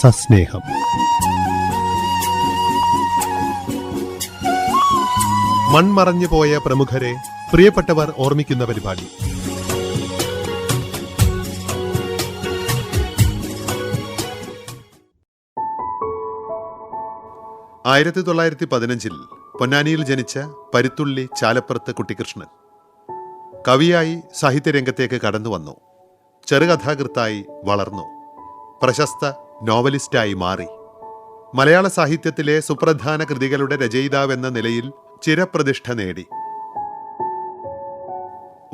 സസ്നേഹം. മൺമറഞ്ഞു പോയ പ്രമുഖരെ പ്രിയപ്പെട്ടവർ ഓർമ്മിക്കുന്ന പരിപാടി. ആയിരത്തി തൊള്ളായിരത്തി പതിനഞ്ചിൽ പൊന്നാനിയിൽ ജനിച്ച പരുത്തുള്ളി ചാലപ്പുറത്ത് കുട്ടികൃഷ്ണൻ കവിയായി സാഹിത്യരംഗത്തേക്ക് കടന്നു വന്നു ചെറുകഥാകൃത്തായി വളർന്നു. പ്രശസ്ത നോവലിസ്റ്റായി മാറി. മലയാള സാഹിത്യത്തിലെ സുപ്രധാന കൃതികളുടെ രചയിതാവെന്ന നിലയിൽ ചിരപ്രതിഷ്ഠ നേടി.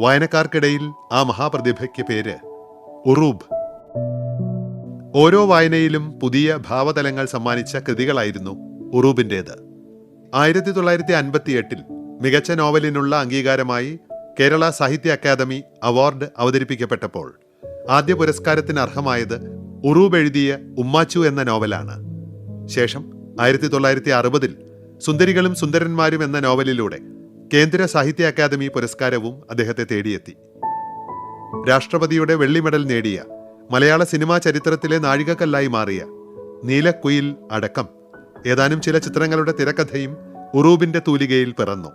വായനക്കാർക്കിടയിൽ ആ മഹാപ്രതിഭയ്ക്ക് പേര് ഉറൂബ്. ഓരോ വായനയിലും പുതിയ ഭാവതലങ്ങൾ സമ്മാനിച്ച കൃതികളായിരുന്നു ഉറൂബിന്റേത് ആയിരത്തി തൊള്ളായിരത്തി അൻപത്തി എട്ടിൽ മികച്ച നോവലിനുള്ള അംഗീകാരമായി കേരള സാഹിത്യ അക്കാദമി അവാർഡ് അവതരിപ്പിക്കപ്പെട്ടപ്പോൾ ആദ്യ പുരസ്കാരത്തിന് അർഹമായത് ഉറൂബ് എഴുതിയ ഉമ്മാച്ചു എന്ന നോവലാണ്. ശേഷം ആയിരത്തി തൊള്ളായിരത്തി അറുപതിൽ സുന്ദരികളും സുന്ദരന്മാരും എന്ന നോവലിലൂടെ കേന്ദ്ര സാഹിത്യ അക്കാദമി പുരസ്കാരവും അദ്ദേഹത്തെ തേടിയെത്തി. രാഷ്ട്രപതിയുടെ വെള്ളി മെഡൽ നേടിയ മലയാള സിനിമാ ചരിത്രത്തിലെ നാഴികക്കല്ലായി മാറിയ നീലക്കുയിൽ അടക്കം ഏതാനും ചില ചിത്രങ്ങളുടെ തിരക്കഥയും ഉറൂബിന്റെ തൂലികയിൽ പിറന്നു.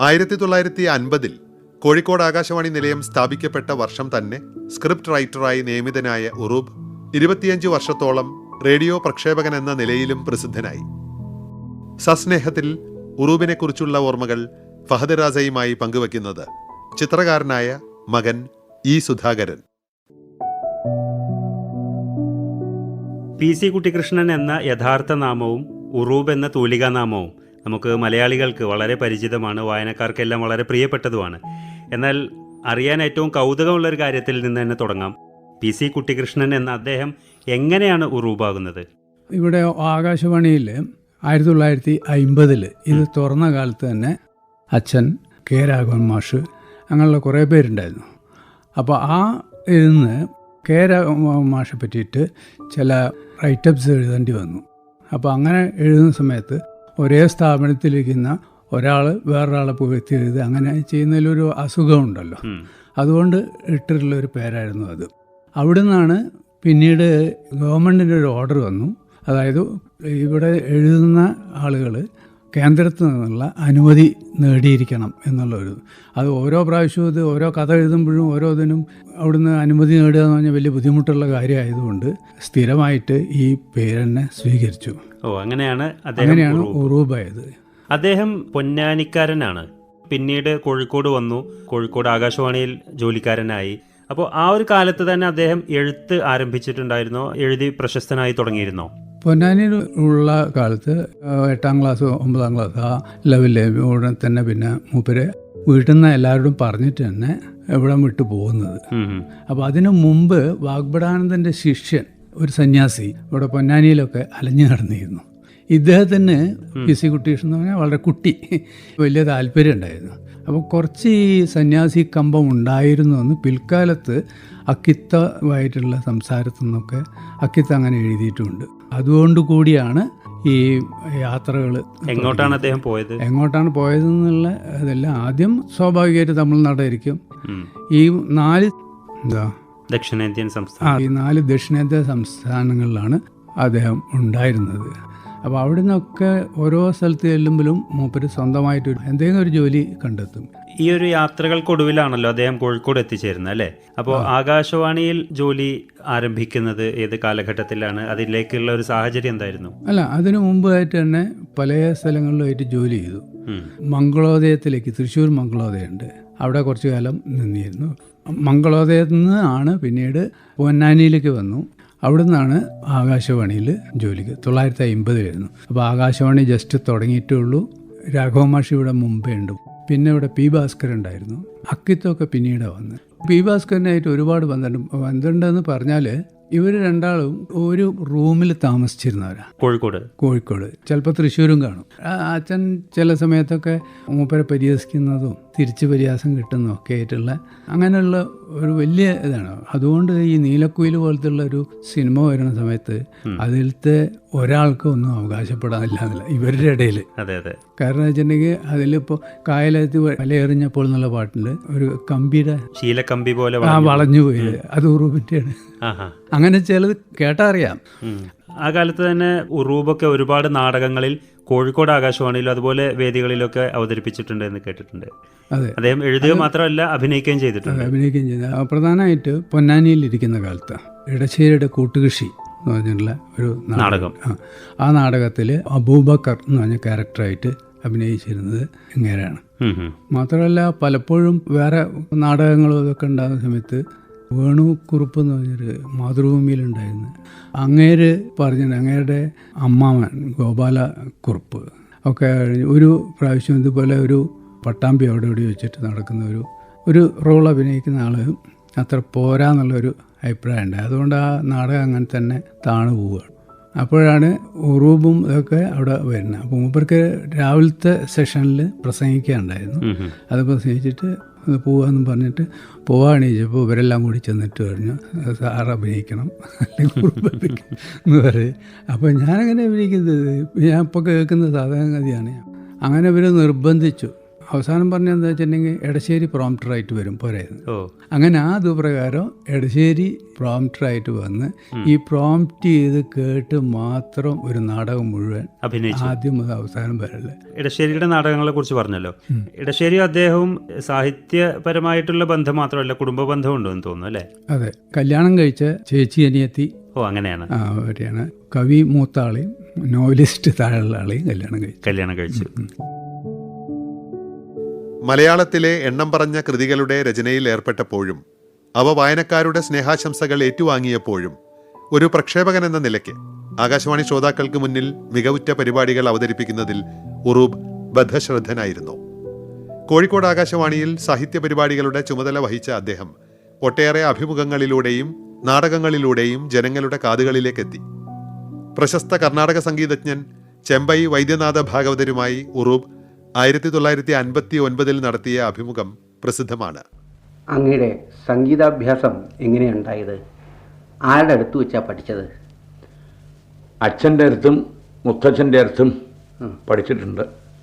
ആയിരത്തി തൊള്ളായിരത്തി അൻപതിൽ കോഴിക്കോട് ആകാശവാണി നിലയം സ്ഥാപിക്കപ്പെട്ട വർഷം തന്നെ സ്ക്രിപ്റ്റ് റൈറ്ററായി നിയമിതനായ ഉറൂബ് ഇരുപത്തിയഞ്ച് വർഷത്തോളം റേഡിയോ പ്രക്ഷേപകൻ എന്ന നിലയിലും പ്രസിദ്ധനായി. സസ്നേഹത്തിൽ ഉറൂബിനെ കുറിച്ചുള്ള ഓർമ്മകൾ ഫഹദ് റാസയുമായി പങ്കുവയ്ക്കുന്നത് ചിത്രകാരനായ മകൻ E Sudhakaran. P C Kuttikrishnan എന്ന യഥാർത്ഥ നാമവും ഉറൂബ് എന്ന തൂലികാനാമവും നമുക്ക് മലയാളികൾക്ക് വളരെ പരിചിതമാണ് വായനക്കാർക്കെല്ലാം വളരെ പ്രിയപ്പെട്ടതുമാണ്. എന്നാൽ അറിയാൻ ഏറ്റവും കൗതുകമുള്ള ഒരു കാര്യത്തിൽ നിന്ന് തന്നെ തുടങ്ങാം. പി സി കുട്ടിക്കൃഷ്ണൻ എന്ന അദ്ദേഹം എങ്ങനെയാണ് ഉറൂബാകുന്നത്? ഇവിടെ ആകാശവാണിയിൽ ആയിരത്തി തൊള്ളായിരത്തി അമ്പതിൽ ഇത് തുറന്ന കാലത്ത് തന്നെ അച്ഛൻ കെ രാഘവൻ മാഷ് അങ്ങനെയുള്ള കുറേ പേരുണ്ടായിരുന്നു. അപ്പോൾ ആ ഇതിന്ന് കെ മാഷെ പറ്റിയിട്ട് ചില റൈറ്റപ്സ് എഴുതേണ്ടി വന്നു. അപ്പോൾ അങ്ങനെ എഴുതുന്ന സമയത്ത് ഒരേ സ്ഥാപനത്തിലിരിക്കുന്ന ഒരാൾ വേറൊരാളെ പുകഴ്ത്തി എഴുതുക അങ്ങനെ ചെയ്യുന്നതിലൊരു അസുഖമുണ്ടല്ലോ. അതുകൊണ്ട് ഇട്ടിട്ടുള്ള ഒരു പേരായിരുന്നു അത്. അവിടെ നിന്നാണ് പിന്നീട് ഗവൺമെന്റിന്റെ ഒരു ഓർഡർ വന്നു. അതായത് ഇവിടെ എഴുതുന്ന ആളുകൾ കേന്ദ്രത്തിൽ നിന്നുള്ള അനുമതി നേടിയിരിക്കണം എന്നുള്ളൊരു അത് ഓരോ പ്രാവശ്യവും ഇത് ഓരോ കഥ എഴുതുമ്പോഴും ഓരോ ഇതിനും അവിടുന്ന് അനുമതി നേടുക എന്ന് പറഞ്ഞാൽ വലിയ ബുദ്ധിമുട്ടുള്ള കാര്യമായതുകൊണ്ട് സ്ഥിരമായിട്ട് ഈ പേരെന്നെ സ്വീകരിച്ചു. ഓ അങ്ങനെയാണ് അങ്ങനെയാണ് ഉറൂബായത് അദ്ദേഹം പൊന്നാനിക്കാരനാണ്. പിന്നീട് കോഴിക്കോട് വന്നു. കോഴിക്കോട് ആകാശവാണിയിൽ ജോലിക്കാരനായി. അപ്പോൾ ആ ഒരു കാലത്ത് തന്നെ അദ്ദേഹം എഴുത്ത് ആരംഭിച്ചിട്ടുണ്ടായിരുന്നോ? എഴുതി പ്രശസ്തനായി തുടങ്ങിയിരുന്നോ? പൊന്നാനിയിൽ ഉള്ള കാലത്ത് എട്ടാം ക്ലാസ് ഒമ്പതാം ക്ലാസ് ആ ലെവലിലെ ഉടനെ തന്നെ പിന്നെ മൂപ്പര് വീട്ടിൽ നിന്ന് എല്ലാവരോടും പറഞ്ഞിട്ട് തന്നെ എവിടെ വിട്ടു പോകുന്നത്. അപ്പോൾ അതിനു മുമ്പ് വാഗ്ബടാനന്ദന്റെ ശിഷ്യൻ ഒരു സന്യാസി ഇവിടെ പൊന്നാനിയിലൊക്കെ അലഞ്ഞു നടന്നിരുന്നു. ഇദ്ദേഹത്തിന് പി സി കുട്ടീഷ് എന്ന് പറഞ്ഞാൽ വളരെ കുട്ടി വലിയ താല്പര്യം ഉണ്ടായിരുന്നു. അപ്പോൾ കുറച്ച് ഈ സന്യാസി കമ്പം ഉണ്ടായിരുന്നു എന്ന് പിൽക്കാലത്ത് അക്കിത്തമായിട്ടുള്ള സംസാരത്തിൽ നിന്നൊക്കെ അക്കിത്ത അങ്ങനെ എഴുതിയിട്ടുണ്ട്. അതുകൊണ്ട് കൂടിയാണ് ഈ യാത്രകൾ എങ്ങോട്ടാണ് അദ്ദേഹം പോയത്? എങ്ങോട്ടാണ് പോയതെന്നുള്ള അതെല്ലാം ആദ്യം സ്വാഭാവികമായിട്ട് തമിഴ്നാടായിരിക്കും. ഈ നാല് എന്താ? ദക്ഷിണേന്ത്യൻ സംസ്ഥാനം. ഈ നാല് ദക്ഷിണേന്ത്യൻ സംസ്ഥാനങ്ങളിലാണ് അദ്ദേഹം ഉണ്ടായിരുന്നത്. അപ്പോൾ അവിടെ നിന്നൊക്കെ ഓരോ സ്ഥലത്ത് ചെല്ലുമ്പോഴും മൂപ്പര് സ്വന്തമായിട്ട് എന്തെങ്കിലും ഒരു ജോലി കണ്ടെത്തും. ഈ ഒരു യാത്രകൾക്കൊടുവിലാണല്ലോ അദ്ദേഹം കോഴിക്കോട് എത്തിച്ചേരുന്നത് അല്ലേ? അപ്പോൾ ആകാശവാണിയിൽ ജോലി ആരംഭിക്കുന്നത് ഏത് കാലഘട്ടത്തിലാണ്? അതിലേക്കുള്ള ഒരു സാഹചര്യം എന്തായിരുന്നു? അല്ല അതിനു മുമ്പായിട്ട് തന്നെ പല സ്ഥലങ്ങളിലുമായിട്ട് ജോലി ചെയ്തു. മംഗളോദയത്തിലേക്ക് തൃശ്ശൂർ മംഗളോദയുണ്ട് അവിടെ കുറച്ചു കാലം നിന്നിരുന്നു. മംഗളോദയത്തിൽ നിന്ന് ആണ് പിന്നീട് പൊന്നാനിയിലേക്ക് വന്നു. അവിടെ നിന്നാണ് ആകാശവാണിയിൽ ജോലിക്ക് തൊള്ളായിരത്തി അമ്പതിലായിരുന്നു അപ്പോൾ ആകാശവാണി ജസ്റ്റ് തുടങ്ങിയിട്ടേ ഉള്ളൂ. രാഘവ മാഷി ഇവിടെ മുമ്പേ ഉണ്ട്. പിന്നെ ഇവിടെ പി ഭാസ്കർ ഉണ്ടായിരുന്നു. അക്കിത്തൊക്കെ പിന്നീടാണ് വന്നത്. പി ഭാസ്കരനായിട്ട് ഒരുപാട് ബന്ധമുണ്ട് ബന്ധമുണ്ടെന്ന് പറഞ്ഞാൽ ഇവർ രണ്ടാളും ഒരു റൂമിൽ താമസിച്ചിരുന്നവരാണ് കോഴിക്കോട്. കോഴിക്കോട്. ചിലപ്പോൾ തൃശ്ശൂരും കാണും. അച്ഛൻ ചില സമയത്തൊക്കെ മൂപ്പരെ പരിഹസിക്കുന്നതും തിരിച്ചു പരിഹാസം കിട്ടുന്നൊക്കെ ആയിട്ടുള്ള അങ്ങനെയുള്ള ഒരു വലിയ ഇതാണ്. അതുകൊണ്ട് ഈ നീലക്കുയിൽ പോലത്തുള്ള ഒരു സിനിമ വരുന്ന സമയത്ത് അതിലത്തെ ഒരാൾക്ക് ഒന്നും അവകാശപ്പെടാനില്ല എന്നില്ല ഇവരുടെ ഇടയിൽ കാരണം വെച്ചിട്ടുണ്ടെങ്കിൽ അതിലിപ്പോൾ കായലത്ത് വലയെറിഞ്ഞപ്പോൾ എന്നുള്ള പാട്ടുണ്ട് ഒരു കമ്പിയുടെ ശീലക്കമ്പി പോലെ ആ വളഞ്ഞു. പോയത് അത് ഉറൂബിന്റെയാണ് ആഹാ. അങ്ങനെ ചിലത് കേട്ടറിയാം. ആ കാലത്ത് തന്നെ ഉറൂബൊക്കെ ഒരുപാട് നാടകങ്ങളിൽ കോഴിക്കോട് ആകാശവാണിയിലും അതുപോലെ വേദികളിലൊക്കെ അവതരിപ്പിച്ചിട്ടുണ്ട് എന്ന് കേട്ടിട്ടുണ്ട് അതെ അദ്ദേഹം എഴുതുക മാത്രമല്ല അഭിനയിക്കുകയും ചെയ്തിട്ടുണ്ട് അഭിനയിക്കുകയും ചെയ്ത പ്രധാനമായിട്ട് പൊന്നാനിയിൽ ഇരിക്കുന്ന കാലത്ത് ഇടശ്ശേരിയുടെ കൂട്ടുകൃഷി എന്ന് പറഞ്ഞിട്ടുള്ള ഒരു നാടകം. ആ. നാടകത്തിൽ അബൂബക്കർ എന്ന് പറഞ്ഞ ക്യാരക്ടറായിട്ട് അഭിനയിച്ചിരുന്നത് ഇങ്ങനെയാണ്. മാത്രമല്ല പലപ്പോഴും വേറെ നാടകങ്ങളും ഇതൊക്കെ ഉണ്ടാകുന്ന സമയത്ത് വേണു കുറുപ്പ് എന്ന് പറഞ്ഞൊരു മാതൃഭൂമിയിലുണ്ടായിരുന്നു. അങ്ങേര് പറഞ്ഞു അങ്ങേരുടെ അമ്മാവൻ ഗോപാല കുറുപ്പ് ഒക്കെ ഒരു പ്രാവശ്യം ഇതുപോലെ ഒരു പട്ടാമ്പി അവിടെ ഇവിടെ വെച്ചിട്ട് നടക്കുന്ന ഒരു ഒരു റോൾ അഭിനയിക്കുന്ന ആൾ അത്ര പോരാന്നുള്ളൊരു അഭിപ്രായം ഉണ്ട് അതുകൊണ്ട് ആ നാടകം അങ്ങനെ തന്നെ താണു പോവുകയാണ് അപ്പോഴാണ് ഉറൂബും ഇതൊക്കെ അവിടെ വരുന്നത്. അപ്പോൾ മൂപ്പർക്ക് രാവിലത്തെ സെഷനിൽ പ്രസംഗിക്കാനുണ്ടായിരുന്നു. അത് പ്രസംഗിച്ചിട്ട് പോവാന്നും പറഞ്ഞിട്ട് പോവാണ് ചോദിച്ചപ്പോൾ ഇവരെല്ലാം കൂടി ചെന്നിട്ട് പറഞ്ഞു സാർ അഭിനയിക്കണം. അല്ലെങ്കിൽ എന്ന് പറയും. അപ്പോൾ ഞാനങ്ങനെ അഭിനയിക്കുന്നത് ഞാൻ ഇപ്പോൾ കേൾക്കുന്ന സാധാരണ ഗതിയാണ് അങ്ങനെ ഇവർ നിർബന്ധിച്ചു. അവസാനം പറഞ്ഞെന്താ വെച്ചിട്ടുണ്ടെങ്കിൽ എടശ്ശേരി പ്രോംപ്റ്ററായിട്ട് വരും. പോരായിരുന്നു ഓ. അങ്ങനെ ആ ദുപ്രകാരം എടശ്ശേരി പ്രോംപ്റ്ററായിട്ട് വന്ന് ഈ പ്രോംപ്റ്റ് ചെയ്ത് കേട്ട് മാത്രം ഒരു നാടകം മുഴുവൻ അഭിനയിച്ചു. ആദ്യം മുതൽ അവസാനം വരല്ലേ ഇടശ്ശേരിയുടെ നാടകങ്ങളെ കുറിച്ച് പറഞ്ഞല്ലോ. ഇടശ്ശേരി അദ്ദേഹവും സാഹിത്യപരമായിട്ടുള്ള ബന്ധം മാത്രമല്ല കുടുംബ ബന്ധമുണ്ടെന്ന് തോന്നുന്നു അല്ലേ? അതെ. കല്യാണം കഴിച്ച ചേച്ചി അനിയത്തി. ഓ അങ്ങനെയാണ്. ആ, അവരെയാണ്. കവി മൂത്താളി നോവലിസ്റ്റ് താഴെയുള്ള ആളെയും കല്യാണം കഴിച്ചു. കല്യാണം കഴിച്ചു. മലയാളത്തിലെ എണ്ണം പറഞ്ഞ കൃതികളുടെ രചനയിൽ ഏർപ്പെട്ടപ്പോഴും അവ വായനക്കാരുടെ സ്നേഹാശംസകൾ ഏറ്റുവാങ്ങിയപ്പോഴും ഒരു പ്രക്ഷേപകൻ എന്ന നിലയ്ക്ക് ആകാശവാണി ശ്രോതാക്കൾക്ക് മുന്നിൽ മികവുറ്റ പരിപാടികൾ അവതരിപ്പിക്കുന്നതിൽ ഉറൂബ് ബദ്ധശ്രദ്ധനായിരുന്നു. കോഴിക്കോട് ആകാശവാണിയിൽ സാഹിത്യ പരിപാടികളുടെ ചുമതല വഹിച്ച അദ്ദേഹം ഒട്ടേറെ അഭിമുഖങ്ങളിലൂടെയും നാടകങ്ങളിലൂടെയും ജനങ്ങളുടെ കാതുകളിലേക്കെത്തി. പ്രശസ്ത കർണാടക സംഗീതജ്ഞൻ ചെമ്പൈ വൈദ്യനാഥ ഭാഗവതരുമായി ഉറൂബ് ആയിരത്തി തൊള്ളായിരത്തി അൻപത്തി ഒൻപതിൽ നടത്തിയ അഭിമുഖം പ്രസിദ്ധമാണ്. അങ്ങയുടെ സംഗീതാഭ്യാസം എങ്ങനെയുണ്ടായത്? ആരുടെ അടുത്ത് വെച്ചാ പഠിച്ചത്? അച്ഛന്റെ അടുത്തും മുത്തച്ഛന്റെ അടുത്തും പഠിച്ചിട്ടുണ്ട്.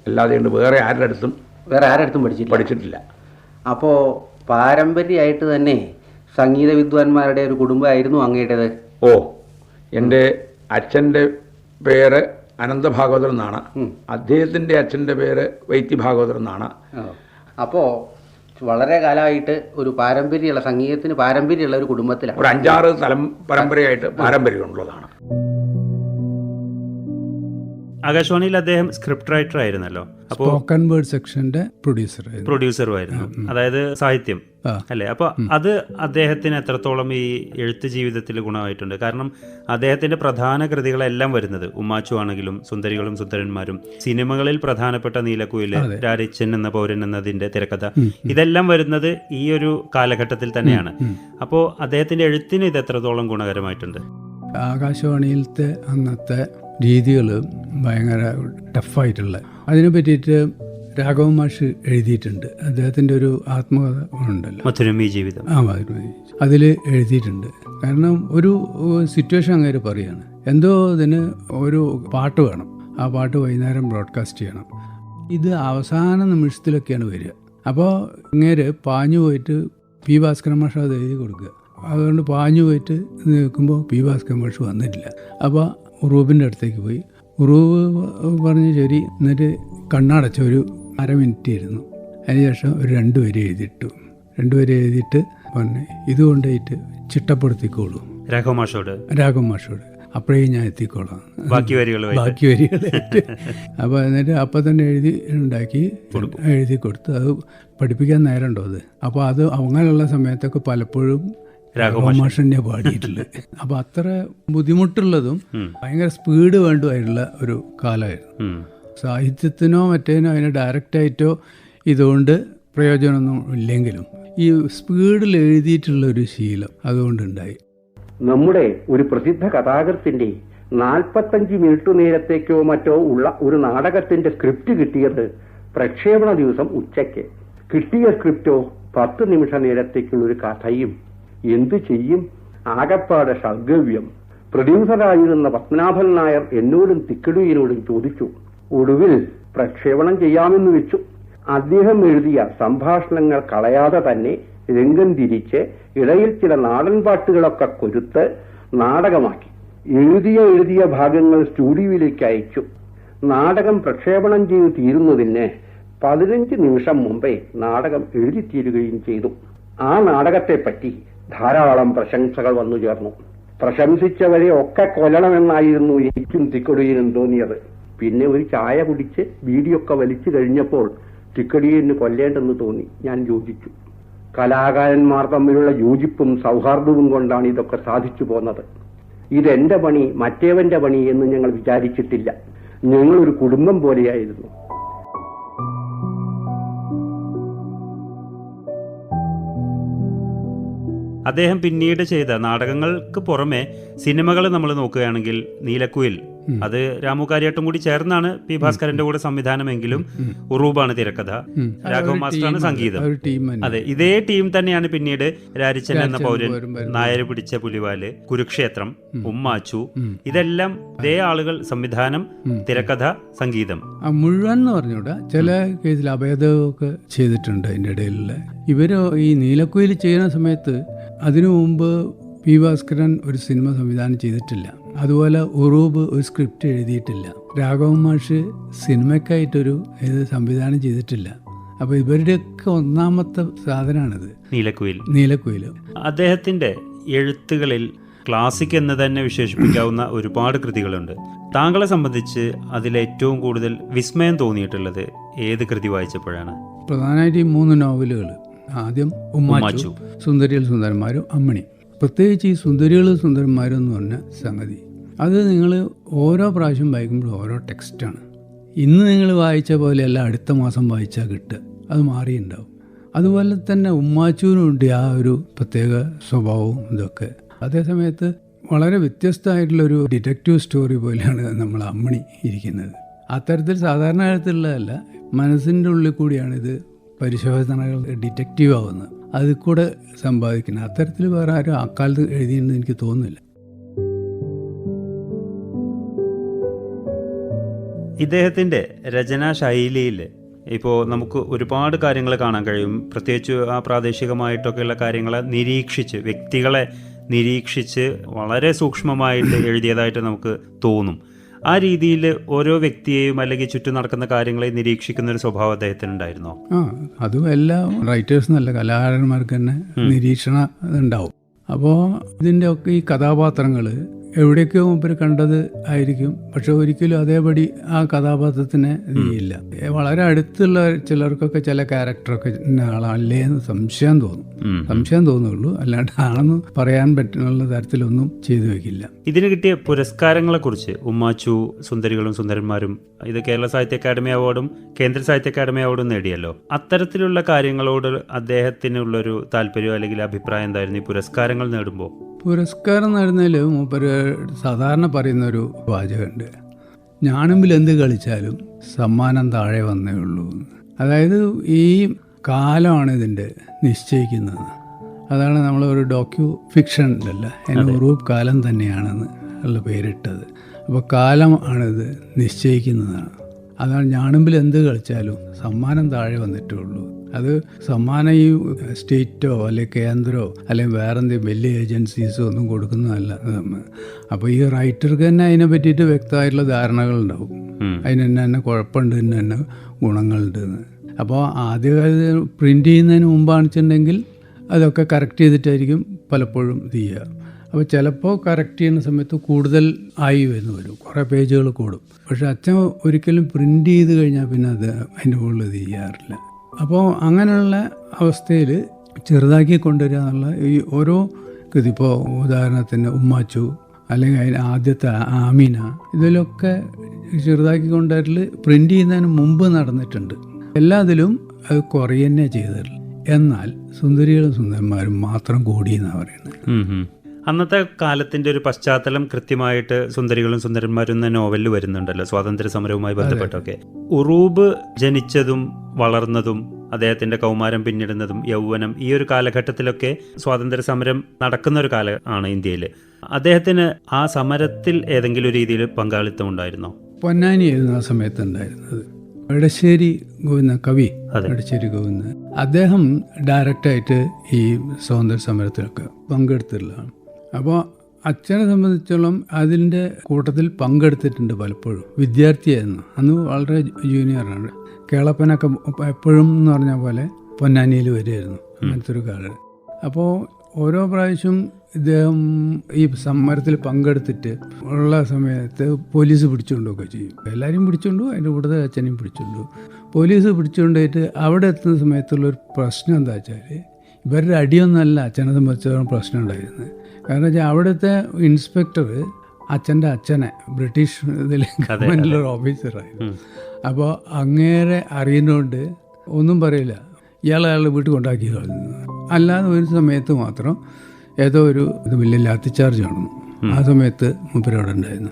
അല്ലാതെ കൊണ്ട് വേറെ ആരുടെ അടുത്തും വേറെ ആരുടെ അടുത്തും പഠിച്ചില്ല പഠിച്ചിട്ടില്ല. അപ്പോൾ പാരമ്പര്യമായിട്ട് തന്നെ സംഗീത വിദ്വാൻമാരുടെ ഒരു കുടുംബമായിരുന്നു അങ്ങയുടേത്? ഓ എന്റെ അച്ഛന്റെ പേര് അനന്തഭാഗവതർ എന്നാണ്. അദ്ദേഹത്തിന്റെ അച്ഛന്റെ പേര് വൈദ്യഭാഗവതർ എന്നാണ്. അപ്പോൾ വളരെ കാലമായിട്ട് ഒരു പാരമ്പര്യമുള്ള സംഗീതത്തിന് പാരമ്പര്യമുള്ള ഒരു കുടുംബത്തിലാണ്. ഒരു അഞ്ചാറ് തലം പരമ്പരയായിട്ട് പാരമ്പര്യമുള്ളതാണ്. ആകാശവാണിയിൽ അദ്ദേഹം സ്ക്രിപ്റ്റ് റൈറ്റർ ആയിരുന്നല്ലോ അപ്പോൾ സ്പോക്കൺ വേർഡ് സെക്ഷന്റെ പ്രൊഡ്യൂസറായിരുന്നു പ്രൊഡ്യൂസറും ആയിരുന്നു. അതായത് സാഹിത്യം. അല്ലേ? അപ്പോൾ അത് അദ്ദേഹത്തിന് എത്രത്തോളം ഈ എഴുത്ത് ജീവിതത്തിൽ ഗുണമായിട്ടുണ്ട്? കാരണം അദ്ദേഹത്തിന്റെ പ്രധാന കൃതികളെല്ലാം വരുന്നത് ഉമ്മാച്ചു ആണെങ്കിലും സുന്ദരികളും സുന്ദരന്മാരും സിനിമകളിൽ പ്രധാനപ്പെട്ട നീലക്കുയിൽ രാരിച്ചൻ എന്ന പൗരൻ എന്നതിന്റെ തിരക്കഥ ഇതെല്ലാം വരുന്നത് ഈ ഒരു കാലഘട്ടത്തിൽ തന്നെയാണ്. അപ്പോൾ അദ്ദേഹത്തിന്റെ എഴുത്തിന് ഇത് എത്രത്തോളം ഗുണകരമായിട്ടുണ്ട്? ആകാശവാണിയിലത്തെ അന്നത്തെ രീതികൾ ഭയങ്കര ടഫായിട്ടുള്ള. അതിനെ പറ്റിയിട്ട് രാഘവ മാഷ് എഴുതിയിട്ടുണ്ട്. അദ്ദേഹത്തിന്റെ ഒരു ആത്മകഥ ഉണ്ടല്ലോ. മധുരം ഈ ജീവിതം. ആ അതിൽ എഴുതിയിട്ടുണ്ട്. കാരണം ഒരു സിറ്റുവേഷൻ അങ്ങനെ പറയാണ്. എന്തോ ഇതിന് ഒരു പാട്ട് വേണം. ആ പാട്ട് വൈകുന്നേരം ബ്രോഡ്കാസ്റ്റ് ചെയ്യണം. ഇത് അവസാന നിമിഷത്തിലൊക്കെയാണ് വരിക. അപ്പോൾ ഇങ്ങേര് പാഞ്ഞു പോയിട്ട് പി ഭാസ്കരൻ മാഷ് അത് എഴുതി കൊടുക്കുക. അതുകൊണ്ട് പാഞ്ഞു പോയിട്ട് നിൽക്കുമ്പോൾ പി ഭാസ്കരൻ മാഷ് വന്നിട്ടില്ല. അപ്പോൾ ഉറൂബിന്റെ അടുത്തേക്ക് പോയി. ഉറൂബ് പറഞ്ഞ് ശരി എന്നിട്ട് കണ്ണടച്ച ഒരു അര മിനിറ്റ് ഇരുന്നു. അതിനുശേഷം ഒരു രണ്ട് വരി എഴുതിയിട്ടു. രണ്ടുപേരെ എഴുതിയിട്ട് പറഞ്ഞു ഇത് ചിട്ടപ്പെടുത്തിക്കോളൂ. രാഘവ മാഷോട് രാഘവ മാഷോട് അപ്പോഴേ ഞാൻ എത്തിക്കോളാം. ബാക്കി വരികൾ ബാക്കി വരികൾ അപ്പോൾ എന്നിട്ട് അപ്പം തന്നെ എഴുതി ഉണ്ടാക്കി എഴുതി കൊടുത്ത്. അത് പഠിപ്പിക്കാൻ നേരമുണ്ടോ അത്? അപ്പോൾ അത് അങ്ങനെയുള്ള സമയത്തൊക്കെ പലപ്പോഴും രാഘവമാഷ്. തന്നെ പാടിയിട്ടുള്ളത്. അപ്പോൾ അത്ര ബുദ്ധിമുട്ടുള്ളതും ഭയങ്കര സ്പീഡ് വേണ്ടുമായിട്ടുള്ള ഒരു കാലമായിരുന്നു. സാഹിത്യത്തിനോ മറ്റേനോ അതിന് ഡയറക്റ്റായിട്ടോ ഇതുകൊണ്ട് പ്രയോജനമൊന്നും ഇല്ലെങ്കിലും ഈ സ്പീഡിൽ എഴുതിയിട്ടുള്ള ഒരു ശീലം അതുകൊണ്ടുണ്ടായി. നമ്മുടെ ഒരു പ്രസിദ്ധ കഥാകൃത്തിന്റെ നാൽപ്പത്തഞ്ച് മിനിറ്റ് നേരത്തേക്കോ മറ്റോ ഉള്ള ഒരു നാടകത്തിന്റെ സ്ക്രിപ്റ്റ് കിട്ടിയത് പ്രക്ഷേപണ ദിവസം ഉച്ചയ്ക്ക്. കിട്ടിയ സ്ക്രിപ്റ്റോ പത്ത് നിമിഷ നേരത്തേക്കുള്ള ഒരു കഥയും. എന്തു ചെയ്യും? ആകപ്പാടെ ഷർഗവ്യം പ്രൊഡ്യൂസറായിരുന്ന പത്മനാഭൻ നായർ എന്നോടും തിക്കടുവിനോടും ചോദിച്ചു. ഒടുവിൽ പ്രക്ഷേപണം ചെയ്യാമെന്ന് വെച്ചു. അദ്ദേഹം എഴുതിയ സംഭാഷണങ്ങൾ കളയാതെ തന്നെ രംഗം തിരിച്ച് ഇടയിൽ ചില നാടൻ പാട്ടുകളൊക്കെ കൊരുത്ത് നാടകമാക്കി. എഴുതിയ എഴുതിയ ഭാഗങ്ങൾ സ്റ്റുഡിയോയിലേക്ക് അയച്ചു. നാടകം പ്രക്ഷേപണം ചെയ്തു തീരുന്നതിന് പതിനഞ്ച് നിമിഷം മുമ്പേ നാടകം എഴുതി തീരുകയും ചെയ്തു. ആ നാടകത്തെപ്പറ്റി ധാരാളം പ്രശംസകൾ വന്നു ചേർന്നു. പ്രശംസിച്ചവരെ ഒക്കെ കൊല്ലണമെന്നായിരുന്നു എനിക്കും തിക്കൊടിയിലും തോന്നിയത്. പിന്നെ ഒരു ചായ കുടിച്ച് വീടിയൊക്കെ വലിച്ചു കഴിഞ്ഞപ്പോൾ തിക്കൊടിയന് കൊല്ലേണ്ടെന്ന് തോന്നി. ഞാൻ യോജിച്ചു. കലാകാരന്മാർ തമ്മിലുള്ള യോജിപ്പും സൗഹാർദ്ദവും കൊണ്ടാണ് ഇതൊക്കെ സാധിച്ചു പോന്നത്. ഇതെന്റെ പണി മറ്റേവന്റെ പണി എന്ന് ഞങ്ങൾ വിചാരിച്ചിട്ടില്ല. ഞങ്ങളൊരു കുടുംബം പോലെയായിരുന്നു. അദ്ദേഹം പിന്നീട് ചെയ്ത നാടകങ്ങൾക്ക് പുറമെ സിനിമകൾ നമ്മൾ നോക്കുകയാണെങ്കിൽ നീലക്കുയിൽ അത് രാമു കാര്യാട്ടും കൂടി ചേർന്നാണ് പി ഭാസ്കരന്റെ കൂടെ സംവിധാനമെങ്കിലും ഉറൂബാണ് തിരക്കഥ. രാഘവ മാസ്റ്ററാണ് സംഗീതം. അതെ ഇതേ ടീം തന്നെയാണ് പിന്നീട് രാരിച്ചൻ എന്ന പൗരൻ നായർ പിടിച്ച പുലിവാൽ കുരുക്ഷേത്രം ഉമ്മാച്ചു ഇതെല്ലാം ഇതേ ആളുകൾ സംവിധാനം തിരക്കഥ സംഗീതം. മുഴുവൻ എന്ന് പറഞ്ഞൂടാ ചില കേസിൽ അഭേദമൊക്കെ ചെയ്തിട്ടുണ്ട് അതിന്റെ ഇടയിലുള്ള. ഇവർ ഈ നീലക്കുയിൽ ചെയ്യുന്ന സമയത്ത് അതിനു മുമ്പ് പി ഭാസ്കരൻ ഒരു സിനിമ സംവിധാനം ചെയ്തിട്ടില്ല. അതുപോലെ ഉറൂബ് ഒരു സ്ക്രിപ്റ്റ് എഴുതിയിട്ടില്ല. രാഘവൻ മാഷ് സിനിമയ്ക്കായിട്ടൊരു ഇത് സംവിധാനം ചെയ്തിട്ടില്ല. അപ്പോൾ ഇവരുടെയൊക്കെ ഒന്നാമത്തെ സാധനമാണിത്. നീലക്കുയിൽ. നീലക്കുയിൽ. അദ്ദേഹത്തിന്റെ എഴുത്തുകളിൽ ക്ലാസിക് എന്ന് തന്നെ വിശേഷിപ്പിക്കാവുന്ന ഒരുപാട് കൃതികളുണ്ട്. താങ്കളെ സംബന്ധിച്ച് അതിൽ ഏറ്റവും കൂടുതൽ വിസ്മയം തോന്നിയിട്ടുള്ളത് ഏത് കൃതി വായിച്ചപ്പോഴാണ്? പ്രധാനമായിട്ട് ഈ മൂന്ന് നോവലുകൾ ആദ്യം ഉമ്മാച്ചു. സുന്ദരിയിൽ സുന്ദരന്മാരും അമ്മണി. പ്രത്യേകിച്ച് ഈ സുന്ദരികൾ സുന്ദരന്മാരെന്ന് പറഞ്ഞ സംഗതി അത് നിങ്ങൾ ഓരോ പ്രാവശ്യം വായിക്കുമ്പോഴും ഓരോ ടെക്സ്റ്റാണ് ഇന്ന് നിങ്ങൾ വായിച്ച പോലെയല്ല അടുത്ത മാസം വായിച്ചാൽ കിട്ടുക. അത് മാറിയിട്ടുണ്ടാവും. അതുപോലെ തന്നെ ഉമ്മാച്ചുവിനുണ്ട് ആ ഒരു പ്രത്യേക സ്വഭാവവും ഇതൊക്കെ. അതേസമയത്ത് വളരെ വ്യത്യസ്തമായിട്ടുള്ളൊരു ഡിറ്റക്റ്റീവ് സ്റ്റോറി പോലെയാണ് നമ്മൾ അമ്മണി ഇരിക്കുന്നത്. അത്തരത്തിൽ സാധാരണ തരത്തിലുള്ളതല്ല മനസ്സിന്റെ ഉള്ളിൽ കൂടിയാണിത് പരിശോധനകൾ ഡിറ്റക്റ്റീവ് ആവുന്നത്. അതിൽ കൂടെ സമ്പാദിക്കുന്നത് അത്തരത്തിൽ വേറെ ആരും അക്കാലത്ത് എഴുതിയെന്ന് എനിക്ക് തോന്നുന്നില്ല. ഇദ്ദേഹത്തിന്റെ രചനാ ശൈലിയിൽ ഇപ്പോൾ നമുക്ക് ഒരുപാട് കാര്യങ്ങൾ കാണാൻ കഴിയും. പ്രത്യേകിച്ച് ആ പ്രാദേശികമായിട്ടൊക്കെയുള്ള കാര്യങ്ങളെ നിരീക്ഷിച്ച് വ്യക്തികളെ നിരീക്ഷിച്ച് വളരെ സൂക്ഷ്മമായിട്ട് എഴുതിയതായിട്ട് നമുക്ക് തോന്നും. ആ രീതിയിൽ ഓരോ വ്യക്തിയെയും അല്ലെങ്കിൽ ചുറ്റും നടക്കുന്ന കാര്യങ്ങളെ നിരീക്ഷിക്കുന്ന ഒരു സ്വഭാവം അദ്ദേഹത്തിനുണ്ടായിരുന്നോ? ആ അതും എല്ലാ റൈറ്റേഴ്സ് എന്നല്ല കലാകാരന്മാർക്ക് തന്നെ നിരീക്ഷണ ഉണ്ടാവും അപ്പോൾ ഇതിന്റെ ഒക്കെ ഈ കഥാപാത്രങ്ങൾ എവിടെയൊക്കെയോ മുമ്പ് കണ്ടത് ആയിരിക്കും. പക്ഷെ ഒരിക്കലും അതേപടി ആ കഥാപാത്രത്തിനെ ഇല്ല. വളരെ അടുത്തുള്ള ചിലർക്കൊക്കെ ചില ക്യാരക്ടറൊക്കെ ആളല്ലേ എന്ന് സംശയം തോന്നും. സംശയം തോന്നുള്ളൂ അല്ലാണ്ട് ആണെന്ന് പറയാൻ പറ്റുന്ന തരത്തിലൊന്നും ചെയ്തു വെക്കില്ല. ഇതിന് കിട്ടിയ പുരസ്കാരങ്ങളെ കുറിച്ച് ഉമ്മാച്ചു സുന്ദരികളും സുന്ദരന്മാരും ഇത് കേരള സാഹിത്യ അക്കാദമി അവാർഡും കേന്ദ്ര സാഹിത്യ അക്കാദമി അവാർഡും നേടിയല്ലോ. അത്തരത്തിലുള്ള കാര്യങ്ങളോട് അദ്ദേഹത്തിനുള്ളൊരു താല്പര്യം അല്ലെങ്കിൽ അഭിപ്രായം എന്തായിരുന്നു ഈ പുരസ്കാരങ്ങൾ നേടുമ്പോൾ? പുരസ്കാരം നേടുന്നതിൽ മൂപ്പര് സാധാരണ പറയുന്നൊരു വാചകമുണ്ട്. ഞാനുമ്പിൽ എന്ത് കളിച്ചാലും സമ്മാനം താഴെ വന്നേ ഉള്ളൂ. അതായത് ഈ കാലമാണ് ഇതിന്റെ നിശ്ചയിക്കുന്നത്. അതാണ് നമ്മൾ ഒരു ഡോക്യു ഫിക്ഷൻ അല്ല അതിന് ഉറൂപ്പ് കാലം തന്നെയാണെന്ന് ഉള്ള പേരിട്ടത്. അപ്പോൾ കാലം ആണിത് നിശ്ചയിക്കുന്നതാണ്. അതാണ് ഞാനുമ്പിൽ എന്ത് കളിച്ചാലും സമ്മാനം താഴെ വന്നിട്ടേ ഉള്ളൂ അത് സമ്മാനം ഈ സ്റ്റേറ്റോ അല്ലെങ്കിൽ കേന്ദ്രമോ അല്ലെങ്കിൽ വേറെ എന്തെങ്കിലും വലിയ ഏജൻസീസോ ഒന്നും കൊടുക്കുന്നതല്ല നമ്മൾ അപ്പോൾ ഈ റൈറ്റർക്ക് തന്നെ അതിനെ പറ്റിയിട്ട് വ്യക്തമായിട്ടുള്ള ധാരണകളുണ്ടാവും അതിന് തന്നെ തന്നെ കുഴപ്പമുണ്ട് തന്നെ തന്നെ ഗുണങ്ങളുണ്ട് എന്ന്. അപ്പോൾ ആദ്യകാലത്ത് പ്രിന്റ് ചെയ്യുന്നതിന് മുമ്പാണെന്നുണ്ടെങ്കിൽ അതൊക്കെ കറക്റ്റ് ചെയ്തിട്ടായിരിക്കും പലപ്പോഴും ഇത് ചെയ്യുക. അപ്പോൾ ചിലപ്പോൾ കറക്റ്റ് ചെയ്യുന്ന സമയത്ത് കൂടുതൽ ആയി വരുന്നു വരും. കുറേ പേജുകൾ കൂടും. പക്ഷേ അച്ഛൻ ഒരിക്കലും പ്രിന്റ് ചെയ്ത് കഴിഞ്ഞാൽ പിന്നെ അത് അതിന്റെ മുകളിൽ ഇത് ചെയ്യാറില്ല. അപ്പോൾ അങ്ങനെയുള്ള അവസ്ഥയിൽ ചെറുതാക്കി കൊണ്ടുവരിക എന്നുള്ള ഈ ഓരോ കൃതി ഇപ്പോൾ ഉദാഹരണത്തിന് ഉമ്മാച്ചു അല്ലെങ്കിൽ അതിന് ആദ്യത്തെ ആമീന ഇതിലൊക്കെ ചെറുതാക്കി കൊണ്ടുവരൽ പ്രിന്റ് ചെയ്യുന്നതിന് മുമ്പ് നടന്നിട്ടുണ്ട്. എല്ലാത്തിലും അത് കുറയന്നെ ചെയ്തിട്ടുള്ളൂ. എന്നാൽ സുന്ദരികളും സുന്ദരന്മാരും മാത്രം കൂടിയെന്നാണ് പറയുന്നത്. അന്നത്തെ കാലത്തിന്റെ ഒരു പശ്ചാത്തലം കൃത്യമായിട്ട് സുന്ദരികളും സുന്ദരന്മാരും എന്ന നോവലിൽ വരുന്നുണ്ടല്ലോ സ്വാതന്ത്ര്യ സമരവുമായി ബന്ധപ്പെട്ടൊക്കെ. ഉറൂബ് ജനിച്ചതും വളർന്നതും അദ്ദേഹത്തിന്റെ കൗമാരം പിന്നിടുന്നതും യൗവനം ഈ ഒരു കാലഘട്ടത്തിലൊക്കെ സ്വാതന്ത്ര്യ സമരം നടക്കുന്ന ഒരു കാല ആണ് ഇന്ത്യയിൽ അദ്ദേഹത്തിന് ആ സമരത്തിൽ ഏതെങ്കിലും രീതിയിൽ പങ്കാളിത്തം ഉണ്ടായിരുന്നോ? പൊന്നാനിയായിരുന്നു ആ സമയത്ത് ഉണ്ടായിരുന്നത്. എടശ്ശേരി ഗോവിന്ദ കവി. എടശ്ശേരി ഗോവിന്ദ അദ്ദേഹം ഡയറക്റ്റായിട്ട് ഈ സ്വാതന്ത്ര്യ സമരത്തിലൊക്കെ പങ്കെടുത്തിട്ടുള്ളതാണ്. അപ്പോൾ അച്ഛനെ സംബന്ധിച്ചോളം അതിന്റെ കൂട്ടത്തിൽ പങ്കെടുത്തിട്ടുണ്ട് പലപ്പോഴും. വിദ്യാർത്ഥിയായിരുന്നു അന്ന് വളരെ ജൂനിയറാണ് കേളപ്പനൊക്കെ എപ്പോഴും എന്ന് പറഞ്ഞ പോലെ പൊന്നാനിയിൽ വരുമായിരുന്നു. അങ്ങനത്തെ ഒരു കാലം അപ്പോൾ ഓരോ പ്രാവശ്യം ഇദ്ദേഹം ഈ സമരത്തിൽ പങ്കെടുത്തിട്ട് ഉള്ള സമയത്ത് പോലീസ് പിടിച്ചുകൊണ്ടൊക്കെ ചെയ്യും. എല്ലാവരും പിടിച്ചുകൊണ്ടു അതിന്റെ കൂടുതൽ അച്ഛനെയും പിടിച്ചുകൊണ്ടു പോലീസ് പിടിച്ചുകൊണ്ടുപോയിട്ട് അവിടെ എത്തുന്ന സമയത്തുള്ളൊരു പ്രശ്നം എന്താ വെച്ചാൽ ഇവരുടെ അടിയൊന്നുമല്ല അച്ഛനെ സംബന്ധിച്ചിടത്തോളം പ്രശ്നം ഉണ്ടായിരുന്നത് കാരണം വെച്ചാൽ അവിടുത്തെ ഇൻസ്പെക്ടർ അച്ഛന്റെ അച്ഛനെ ബ്രിട്ടീഷ് ഇതിൽ ഗവൺമെന്റിലൊരു ഓഫീസറായിരുന്നു. അപ്പോൾ അങ്ങേരെ അറിയുന്നതുകൊണ്ട് ഒന്നും പറയില്ല. ഇയാളെ അയാളുടെ വീട്ടിൽ കൊണ്ടാക്കി കളഞ്ഞു അല്ലാതെ ഒരു സമയത്ത് മാത്രം ഏതോ ഒരു ഇത് വലിയ ലാത്തി ചാർജ് കാണുന്നു. ആ സമയത്ത് മൂപ്പര് ഉണ്ടായിരുന്നു.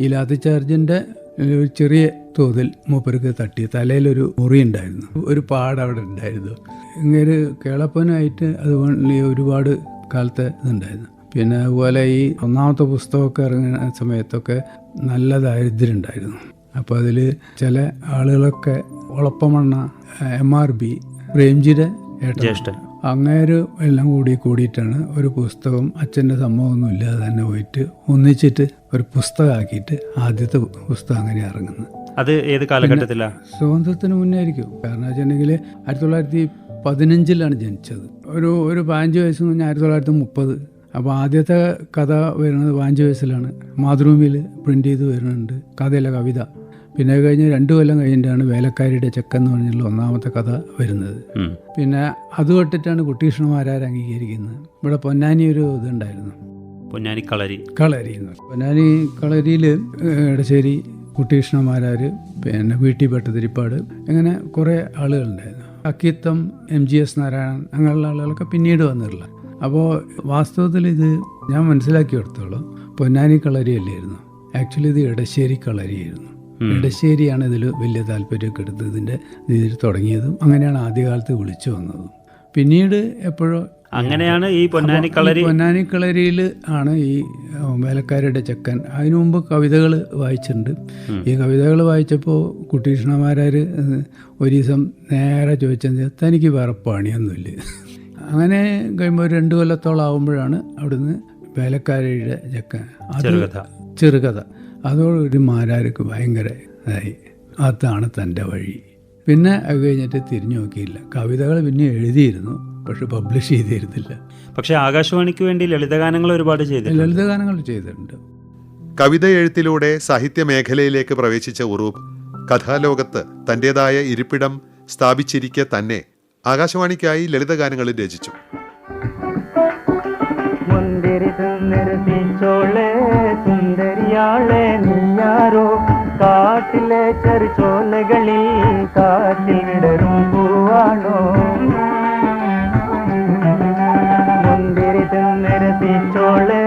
ഈ ലാത്തി ചാർജിന്റെ ഒരു ചെറിയ തോതിൽ മൂപ്പർക്ക് തട്ടി തലയിലൊരു മുറി ഉണ്ടായിരുന്നു. ഒരു പാട് അവിടെ ഉണ്ടായിരുന്നു. ഇങ്ങനെ കേളപ്പനായിട്ട് അതുപോലെ ഒരുപാട് കാലത്തെ ഇതുണ്ടായിരുന്നു. പിന്നെ അതുപോലെ ഈ ഒന്നാമത്തെ പുസ്തകമൊക്കെ ഇറങ്ങുന്ന സമയത്തൊക്കെ നല്ല ദാരിദ്ര്യം ഉണ്ടായിരുന്നു. അപ്പോൾ അതിൽ ചില ആളുകളൊക്കെ ഒളപ്പമണ്ണ എം ആർ ബി പ്രേംജിയുടെ ഏട്ടൻ അങ്ങേര് എല്ലാം കൂടി കൂടിയിട്ടാണ് ഒരു പുസ്തകം അച്ഛന്റെ സമ്മതമൊന്നും ഇല്ലാതെ തന്നെ പോയിട്ട് ഒന്നിച്ചിട്ട് ഒരു പുസ്തകമാക്കിയിട്ട് ആദ്യത്തെ പുസ്തകം അങ്ങനെ ഇറങ്ങുന്നത്. അത് ഏത് കാലഘട്ടത്തിലാണ് സ്വാതന്ത്ര്യത്തിന് മുന്നേ ആയിരിക്കും. കാരണം വെച്ചിട്ടുണ്ടെങ്കിൽ ആയിരത്തി തൊള്ളായിരത്തി പതിനഞ്ചിലാണ് ജനിച്ചത്. ഒരു ഒരു പതിനഞ്ച് വയസ്സ് കഴിഞ്ഞാൽ ആയിരത്തി തൊള്ളായിരത്തി മുപ്പത്. അപ്പോൾ ആദ്യത്തെ കഥ വരുന്നത് പതിനഞ്ച് വയസ്സിലാണ്. മാതൃഭൂമിയിൽ പ്രിന്റ് ചെയ്ത് വരുന്നുണ്ട്. കഥയിലെ കവിത. പിന്നെ കഴിഞ്ഞ് രണ്ടു കൊല്ലം കഴിഞ്ഞിട്ടാണ് വേലക്കാരിയുടെ ചെക്കൻ എന്ന് പറഞ്ഞുള്ള ഒന്നാമത്തെ കഥ വരുന്നത്. പിന്നെ അത് തൊട്ടിട്ടാണ് കുട്ടീഷ്ണമാരാർ അംഗീകരിക്കുന്നത്. ഇവിടെ പൊന്നാനി ഒരു ഇതുണ്ടായിരുന്നു. പൊന്നാനി കളരി. കളരി എന്ന് പൊന്നാനി കളരിയിൽ ഇടശ്ശേരി കുട്ടീഷ്ണമാരാർ പിന്നെ വി ടി ഭട്ടതിരിപ്പാട് അങ്ങനെ കുറേ ആളുകളുണ്ടായിരുന്നു. Akkitham M G S Narayanan അങ്ങനെയുള്ള ആളുകളൊക്കെ പിന്നീട് വന്നിട്ടുള്ള അപ്പോൾ വാസ്തവത്തിൽ ഇത് ഞാൻ മനസ്സിലാക്കി കൊടുത്തോളൂ പൊന്നാനി കളരി അല്ലായിരുന്നു ആക്ച്വലി ഇത് ഇടശ്ശേരി കളരിയായിരുന്നു. ഇടശ്ശേരിയാണ് ഇതിൽ വലിയ താല്പര്യമൊക്കെ എടുത്ത് ഇതിന്റെ ഇതിൽ തുടങ്ങിയതും അങ്ങനെയാണ് ആദ്യകാലത്ത് വിളിച്ചു വന്നതും. പിന്നീട് എപ്പോഴോ അങ്ങനെയാണ് ഈ പൊന്നാനിക്കളരി പൊന്നാനിക്കളരിയിൽ പൊന്നാനി കളരിയിൽ ആണ് ഈ വേലക്കാരുടെ ചെക്കൻ. അതിനു മുമ്പ് കവിതകൾ വായിച്ചിട്ടുണ്ട്. ഈ കവിതകൾ വായിച്ചപ്പോൾ കുട്ടീഷ്ണമാരാർ ഒരു ദിവസം നേരെ ചോദിച്ചത് തനിക്ക് വേറെ പണിയൊന്നുമില്ല. അങ്ങനെ കഴിയുമ്പോൾ രണ്ട് കൊല്ലത്തോളം ആകുമ്പോഴാണ് അവിടുന്ന് വേലക്കാരിയുടെ ചെക്കൻ. അത് ചെറുകഥ. അതോടൊരു മാരാർക്ക് ഭയങ്കര ഇതായി അതാണ് തന്റെ വഴി. പിന്നെ അത് കഴിഞ്ഞിട്ട് തിരിഞ്ഞു നോക്കിയില്ല. കവിതകൾ പിന്നെ എഴുതിയിരുന്നു പക്ഷെ പബ്ലിഷ് ചെയ്തിരുന്നില്ല. പക്ഷേ ആകാശവാണിക്ക് വേണ്ടി ലളിതഗാനങ്ങൾ ഒരുപാട് ചെയ്തു ലളിതഗാനങ്ങൾ ചെയ്തിട്ടുണ്ട്. കവിത എഴുത്തിലൂടെ സാഹിത്യ മേഖലയിലേക്ക് പ്രവേശിച്ച ഉറൂബ് കഥാലോകത്ത് തന്റേതായ ഇരിപ്പിടം സ്ഥാപിച്ചിരിക്കെ തന്നെ ആകാശവാണിക്കായി ലളിതഗാനങ്ങളിൽ രചിച്ചു. സുന്ദരിയാളെ നീയാരോ കാട്ടിലെ ചെറുചോലകളിൽ കാറ്റിൽ വിടരും പൂവാണോ മുന്തിരി തിന്നിരുത്തിച്ചോളെ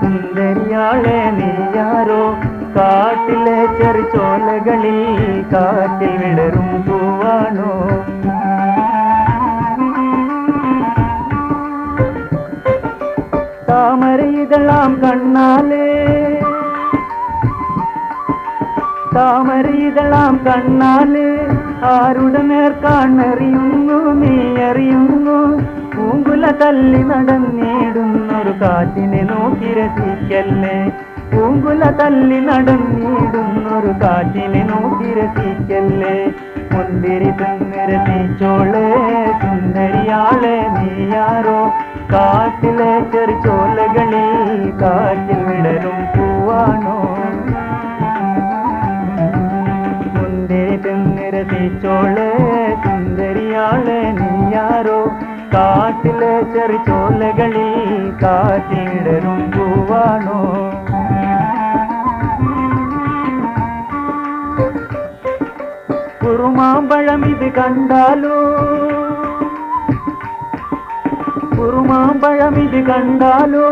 സുന്ദരിയാളെ നീയാരോ കാട്ടിലെ ചെറുചോലകളിൽ കാറ്റിൽ വിടരും പൂവാണോ കണ്ണാലേ ആരുടെ നേർ കാണറിയുന്നു നീ അറിയുന്നു. പൂങ്കുല തല്ലി നടന്നിടുന്നൊരു കാറ്റിനെ നോക്കി രസിക്കല്ലേ? പൂങ്കുല തല്ലി നടന്നിടുന്നൊരു കാറ്റിനെ നോക്കി രസിക്കല്ലേ? മുന്തിരി തിന്ന് രസിച്ചോളെ സുന്ദരിയാളെ നീയാരോ കാട്ടിലെ ചെറുചോലകളിൽ കാറ്റിൽ വിടരും പൂവാണോ? രസിച്ചോളെ സുന്ദരിയാളെ നീയാരോ? കാട്ടിലെ ചെറുചോലകളിൽ കാറ്റിടരും പൂവാണോ? കുറുമാമ്പഴം ഇത് കണ്ടാലോ? കുറുമാമ്പഴം ഇത് കണ്ടാലോ?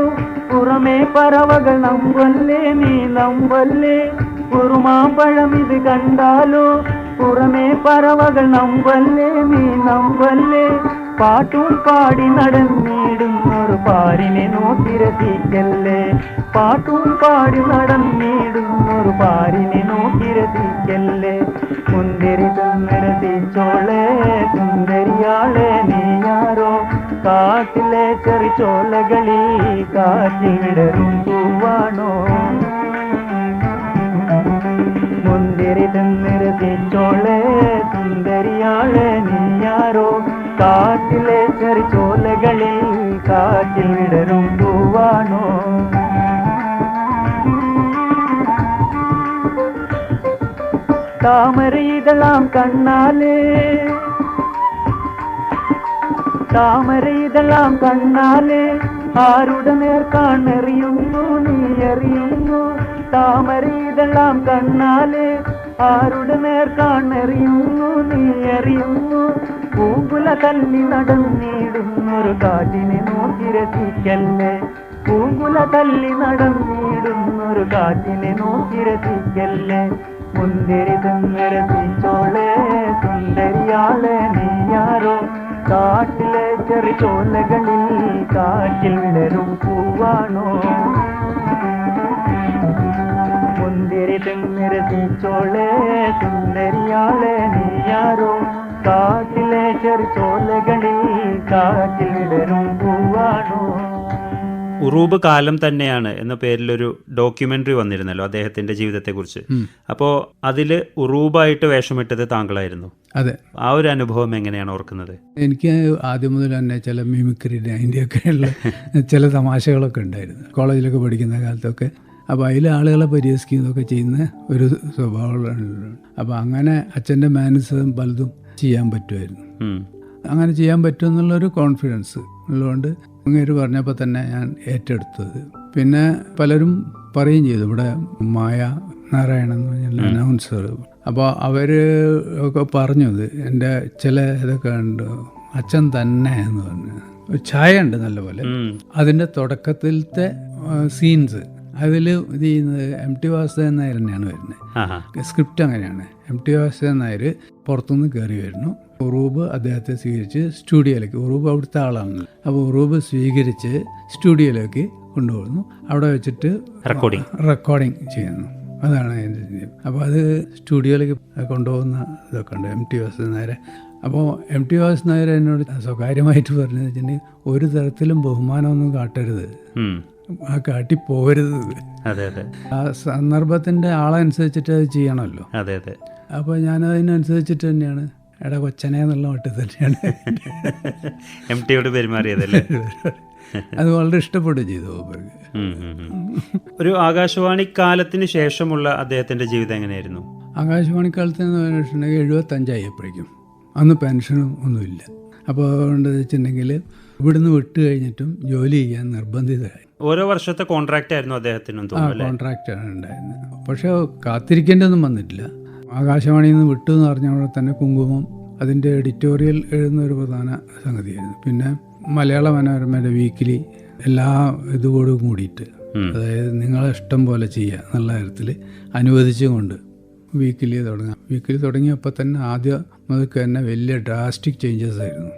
പുറമേ പറവകൾ നമ്പല്ലേ നീ നമ്പല്ലേ? കുറുമാമ്പഴം ഇത് കണ്ടാലോ? പുറമേ പറവകൾ നമ്പല്ലേ നീ നമ്പല്ലേ പാട്ടും പാടി നടന്നിടും ഒരു പാരിനെ നോക്കി രസിക്കല്ലേ പാട്ടും പാടി ഒരു പാരിനെ നോക്കി രസിക്കല്ലേ മുന്തിരി തിന്നിരസിച്ചോളെ സുന്ദരിയാളെ നീയാരോ കാട്ടിലെ ചെറിച്ചോലകളിൽ കാറ്റിൽ വിടരും പൂവാണോ? മുന്തിരി തിന്നിരസിച്ചോളെ സുന്ദരിയാളെ നീയാരോ കാട്ടിലെ ചെറിച്ചോലകളിൽ കാറ്റിൽ വിടരും പൂവാണോ താമരയിതളാം കണ്ണാലേ. താമരയിതളാം കണ്ണാലേ. ആരുടെ നേർക്കാണെറിയുന്നു കാണറിയുന്നു നീ അറിയുന്നു താമരയിതളാം കണ്ണാലേ. ആരുടെ നേർ കാണെറിയുന്നു നീ എറിയുന്നു പൂങ്കുല തല്ലി നടന്നിടുന്നൊരു കാറ്റിനെ നോക്കി രസിക്കല്ലേ? പൂങ്കുല തല്ലി നടന്നിടുന്നൊരു കാറ്റിനെ നോക്കി രസിക്കല്ലേ? മുന്തിരി തിന്നിരസിച്ചോളെ സുന്ദരിയാളെ നീയാരോ കാട്ടിലെ ചെറിച്ചോലകളിൽ കാറ്റിൽ വിടരും പൂവാണോ? തിന്നിരസിച്ചോളെ സുന്ദരിയാളെ നീയാരോ? കാട്ടിലെ ചെറുചോലകളിൽ കാറ്റിൽ വിടരും പൂവാണോ? ഉറൂബ് കാലം തന്നെയാണ് എന്ന പേരിലൊരു ഡോക്യുമെന്ററി വന്നിരുന്നല്ലോ അദ്ദേഹത്തിന്റെ ജീവിതത്തെക്കുറിച്ച്. അപ്പോൾ അതിൽ ഉറൂബായിട്ട് വേഷമിട്ടത് താങ്കളായിരുന്നു. അതെ. ആ ഒരു അനുഭവം എങ്ങനെയാണ് ഓർക്കുന്നത്? എനിക്ക് ആദ്യം മുതൽ തന്നെ ചില മിമിക്രിയുടെ അതിന്റെയൊക്കെയുള്ള ചില തമാശകളൊക്കെ ഉണ്ടായിരുന്നു. കോളേജിലൊക്കെ പഠിക്കുന്ന കാലത്തൊക്കെ അപ്പോൾ അതിൽ ആളുകളെ പരിഹസിക്കുന്നതൊക്കെ ചെയ്യുന്ന ഒരു സ്വഭാവമുള്ള അപ്പോൾ അങ്ങനെ അച്ഛന്റെ മാനസികം പലതും ചെയ്യാൻ പറ്റുമായിരുന്നു. അങ്ങനെ ചെയ്യാൻ പറ്റുമെന്നുള്ളൊരു കോൺഫിഡൻസ് ഉള്ളതുകൊണ്ട് അങ്ങേര് പറഞ്ഞപ്പോൾ തന്നെ ഞാൻ ഏറ്റെടുത്തത്. പിന്നെ പലരും പറയും ചെയ്തു ഇവിടെ മായ നാരായണൻ എന്ന് പറഞ്ഞ അനൗൺസർ അപ്പോൾ അവർ ഒക്കെ പറഞ്ഞത് എന്റെ ചില ഇതൊക്കെ ഉണ്ട് അച്ഛൻ തന്നെ എന്ന് പറഞ്ഞു. ഒരു ഛായ ഉണ്ട് നല്ലപോലെ. അതിന്റെ തുടക്കത്തിലത്തെ സീൻസ് അതിൽ ഇത് ചെയ്യുന്നത് എം ടി വാസുദേവൻ നായർ തന്നെയാണ് വരുന്നത് സ്ക്രിപ്റ്റ് അങ്ങനെയാണ്. എം ടി വാസുദേവൻ നായർ പുറത്തുനിന്ന് കയറി വരുന്നു. ഉറൂബ് അദ്ദേഹത്തെ സ്വീകരിച്ച് സ്റ്റുഡിയോയിലേക്ക് ഉറൂബ് അവിടുത്തെ ആളാണ്. അപ്പോൾ ഉറൂബ് സ്വീകരിച്ച് സ്റ്റുഡിയോയിലേക്ക് കൊണ്ടുപോകുന്നു. അവിടെ വെച്ചിട്ട് റെക്കോർഡിംഗ് റെക്കോർഡിങ് ചെയ്യുന്നു. അതാണ് അതിന്റെ രീതി. അപ്പോൾ അത് സ്റ്റുഡിയോയിലേക്ക് കൊണ്ടുപോകുന്ന ഇതൊക്കെ ഉണ്ട് എം ടി വാസുദേവൻ നായരെ. അപ്പോൾ എം ടി വാസുദേവൻ നായർ എന്നോട് സ്വകാര്യമായിട്ട് പറഞ്ഞതെന്ന് വെച്ചിട്ടുണ്ടെങ്കിൽ ഒരു തരത്തിലും ബഹുമാനമൊന്നും കാട്ടരുത്. കാട്ടി പോകരുത്. അതെ അതെ. ആ സന്ദർഭത്തിന്റെ ആളനുസരിച്ചിട്ട് അത് ചെയ്യണമല്ലോ. അതെ അതെ. അപ്പോൾ ഞാൻ അതിനനുസരിച്ചിട്ട് തന്നെയാണ്. എടാ കൊച്ചനെ എന്നുള്ള മട്ടിൽ തന്നെയാണ്. എം ടിയോട് പെരുമാറിയതല്ലേ? അത് വളരെ ഇഷ്ടപ്പെടുകയും ചെയ്തു. ഒരു ആകാശവാണി കാലത്തിന് ശേഷമുള്ള അദ്ദേഹത്തിന്റെ ജീവിതം എങ്ങനെയായിരുന്നു? ആകാശവാണി കാലത്ത് എന്ന് പറഞ്ഞിട്ടുണ്ടെങ്കിൽ എഴുപത്തഞ്ചായപ്പോഴേക്കും അന്ന് പെൻഷനും ഒന്നുമില്ല. അപ്പോൾ അതുകൊണ്ട് വെച്ചിട്ടുണ്ടെങ്കിൽ ഇവിടുന്ന് വിട്ട് കഴിഞ്ഞിട്ടും ജോലി ചെയ്യാൻ നിർബന്ധിതരായി. ഓരോ വർഷത്തെ കോൺട്രാക്റ്റ് ആയിരുന്നു അദ്ദേഹത്തിനും കോൺട്രാക്റ്റ് ആണ് ഉണ്ടായിരുന്നത്. പക്ഷേ കാത്തിരിക്കേണ്ടതൊന്നും വന്നിട്ടില്ല. ആകാശവാണിയിൽ നിന്ന് വിട്ടു എന്ന് പറഞ്ഞപ്പോൾ തന്നെ കുങ്കുമം അതിന്റെ എഡിറ്റോറിയൽ എഴുതുന്ന ഒരു പ്രധാന സംഗതിയായിരുന്നു. പിന്നെ മലയാള മനോരമയുടെ വീക്കിലി എല്ലാ ഇതോടും കൂടിയിട്ട് അതായത് നിങ്ങളെ ഇഷ്ടം പോലെ ചെയ്യുക എന്നുള്ള കാര്യത്തിൽ അനുവദിച്ചുകൊണ്ട് വീക്കിലി തുടങ്ങാം. വീക്കിലി തുടങ്ങിയപ്പോൾ തന്നെ ആദ്യം മുതൽക്ക് തന്നെ വലിയ ഡ്രാസ്റ്റിക് ചേഞ്ചസ് ആയിരുന്നു.